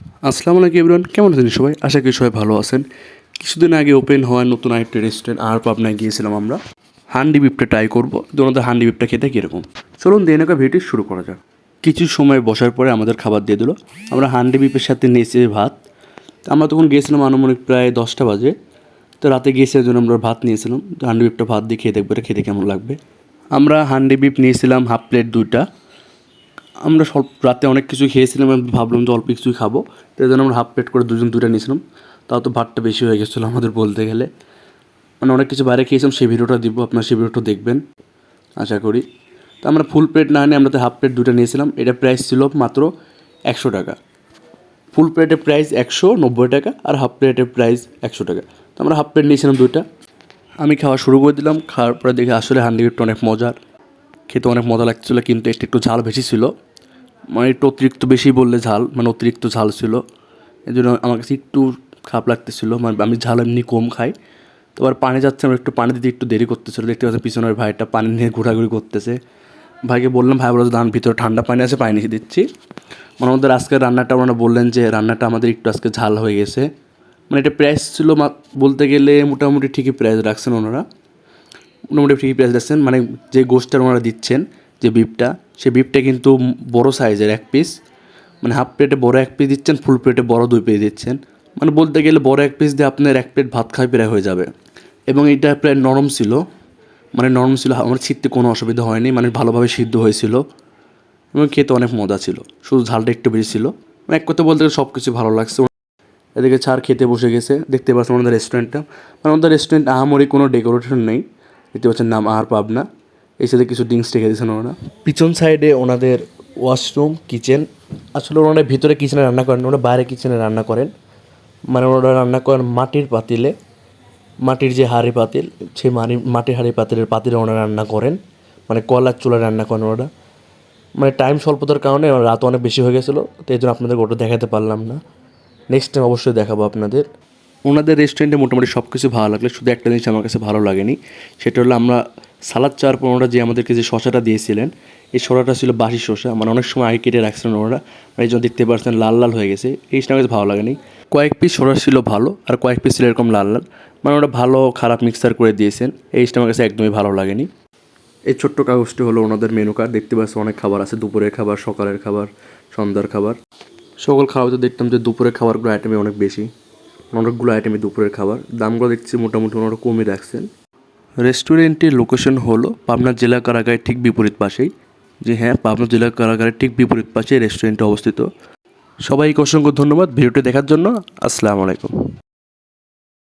আসসালামু আলাইকুম ইবরান কেমন আছেন সবাই? আশা করি সবাই ভালো আছেন। কিছুদিন আগে ওপেন হওয়া নতুন আরেকটা রেস্টুরেন্ট আর পাবনায় গিয়েছিলাম আমরা। হান্ডি বিপটা ট্রাই করব। ওনাদের হান্ডি বিপটা খেতে কীরকম? চলুন দিয়ে নাকা ভিডিও শুরু করা যাক। কিছু সময় বসার পরে আমাদের খাবার দিয়ে দিলো। আমরা হান্ডি বিপের সাথে নিয়েছি ভাত। আমরা তখন গিয়েছিলাম আনুমানিক প্রায় দশটা বাজে। তো রাতে গিয়েছে জন্য আমরা ভাত নিয়েছিলাম। হান্ডি বিপটা ভাত দিয়ে খেয়ে দেখব খেতে কেমন লাগবে। আমরা হান্ডি বিপ নিয়েছিলাম হাফ প্লেট দুইটা। আমরা স্বল্প রাতে অনেক কিছু খেয়েছিলাম আমি ভাবলাম যে অল্প কিছুই খাব। তো এই জন্য আমরা হাফ প্লেট করে দুজন দুটা নিয়েছিলাম। তাও তো ভাতটা বেশি হয়ে গেছিল আমাদের বলতে গেলে। মানে অনেক কিছু বাইরে খেয়েছিলাম, সেই ভিডিওটা দিব, আপনার সেই ভিডিওটা দেখবেন। আশা করি। তো আমরা ফুল প্লেট না নিয়ে আমরা তো হাফ প্লেট দুটো নিয়েছিলাম। এটা প্রাইস ছিল মাত্র একশো টাকা। ফুল প্লেটের প্রাইস একশো নব্বই টাকা আর হাফ প্লেটের প্রাইস একশো টাকা। তো আমরা হাফ প্লেট নিয়েছিলাম দুইটা। আমি খাওয়া শুরু করে দিলাম, খাওয়ার পরে দেখি আসলে হান্ডিগিটটা অনেক মজার। খেতে অনেক মজা লাগছিল, কিন্তু একটু একটু ঝাল বেশি ছিল। মানে একটু অতিরিক্ত বেশি বললে ঝাল মানে অতিরিক্ত ঝাল ছিল। এই জন্য আমার কাছে একটু খারাপ লাগতেছিল মানে আমি ঝাল এমনি কম খাই। তো আবার পানি যাচ্ছে, আমার একটু পানি দিতে একটু দেরি করতেছিল। দেখতে পাচ্ছি পিছনের ভাইটা পানি নিয়ে ঘোরাঘুরি করতেছে। ভাইকে বললাম, ভাই বলো ধান ভিতরে ঠান্ডা পানি আছে, পানি নিয়ে দিচ্ছি। মানে আমাদের আজকের রান্নাটা ওনারা বললেন যে, রান্নাটা আমাদের একটু আজকে ঝাল হয়ে গেছে। মানে এটা প্রাইস ছিল বলতে গেলে মোটামুটি ঠিকই প্রাইস রাখছেন ওনারা। মোটামুটি ঠিকই প্রাইস রাখছেন মানে যে গোষ্ঠটা ওনারা দিচ্ছেন যে বিপটা সেই বিপটা কিন্তু বড় সাইজের এক পিস মানে হাফ প্লেটে বড় এক পিস দিচ্ছেন ফুল প্লেটে বড় দুই পিস দিচ্ছেন। মানে বলতে গেলে বড় এক পিস দিয়ে আপনার এক প্লেট ভাত খাই প্রায় হয়ে যাবে। এবং এটা প্রায় নরম ছিল। মানে নরম ছিল, আমার ছিটতে কোনো অসুবিধা হয়নি। মানে ভালোভাবে সিদ্ধ হয়েছিল। এবং খেতে অনেক মজা ছিল। শুধু ঝালটা একটু বেশি ছিল। মানে এক কথা বলতে গেলে সব কিছু ভালো লাগছে। এদিকে ছাড় খেতে বসে গেছে। দেখতে পাচ্ছেন আমাদের রেস্টুরেন্টটা মানে আমাদের রেস্টুরেন্ট আহামরি কোনো ডেকোরেশন নেই। দেখতে পাচ্ছেন নাম আহার পাবনা। এই সাথে কিছু ড্রিঙ্কস রেখে দিয়েছেন ওনারা? পিছন সাইডে ওনাদের ওয়াশরুম কিচেন আসলে ওনারা ভিতরে কিচেনে রান্না করেন ওনারা বাইরে কিচেনে রান্না করেন। মানে ওনারা রান্না করেন মাটির পাতিলে মাটির যে হাঁড়ি পাতিল সেই মাটি মাটির হাঁড়ি পাতিলের পাতিলে ওনারা রান্না করেন। মানে কলার চুলা রান্না করেন ওরা। মানে টাইম স্বল্পতার কারণে রাত অনেক বেশি হয়ে গেছিল তো এই জন্য আপনাদের ওটা দেখাতে পারলাম না। নেক্সট টাইম অবশ্যই দেখাবো আপনাদের। ওনাদের রেস্টুরেন্টে মোটামুটি সব কিছু ভালো লাগলে শুধু একটা জিনিস আমার কাছে ভালো লাগেনি সেটা হলো আমরা সালাদ চাওয়ার পর ওনারা যে আমাদেরকে যে শশাটা দিয়েছিলেন, এই শশাটা ছিল বাসি শসা। মানে অনেক সময় আগে কেটে রাখছিলেন ওনারা। মানে এই জন্য দেখতে পাচ্ছেন, লাল লাল হয়ে গেছে। এই আমার কাছে ভালো লাগেনি। কয়েক পিস শসা ছিল ভালো, আর কয়েক পিস ছিল এরকম লাল লাল। মানে ওরা ভালো খারাপ মিক্সার করে দিয়েছেন। এই আমার কাছে একদমই ভালো লাগেনি। এই ছোট্ট কাগজটি হলো ওনাদের মেনু কার্ড দেখতে পাচ্ছি অনেক খাবার আছে। দুপুরের খাবার, সকালের খাবার, সন্ধ্যার খাবার। সকল খাবার তো দেখতাম যে দুপুরের খাবারগুলো আইটেমে অনেক বেশি। অনেকগুলো আইটেমে দুপুরের খাবার। দামগুলো দেখছি মোটামুটি ওনারা কমই রাখছেন। রেস্টুরেন্টের লোকেশন হলো পাবনা জেলা কারাগারের ঠিক বিপরীত পাশেই। যে হ্যাঁ পাবনা জেলা কারাগারের ঠিক বিপরীত পাশে রেস্টুরেন্টটা অবস্থিত। সবাইকে অসংখ্য ধন্যবাদ ভিডিওটি দেখার জন্য। আসসালামু আলাইকুম।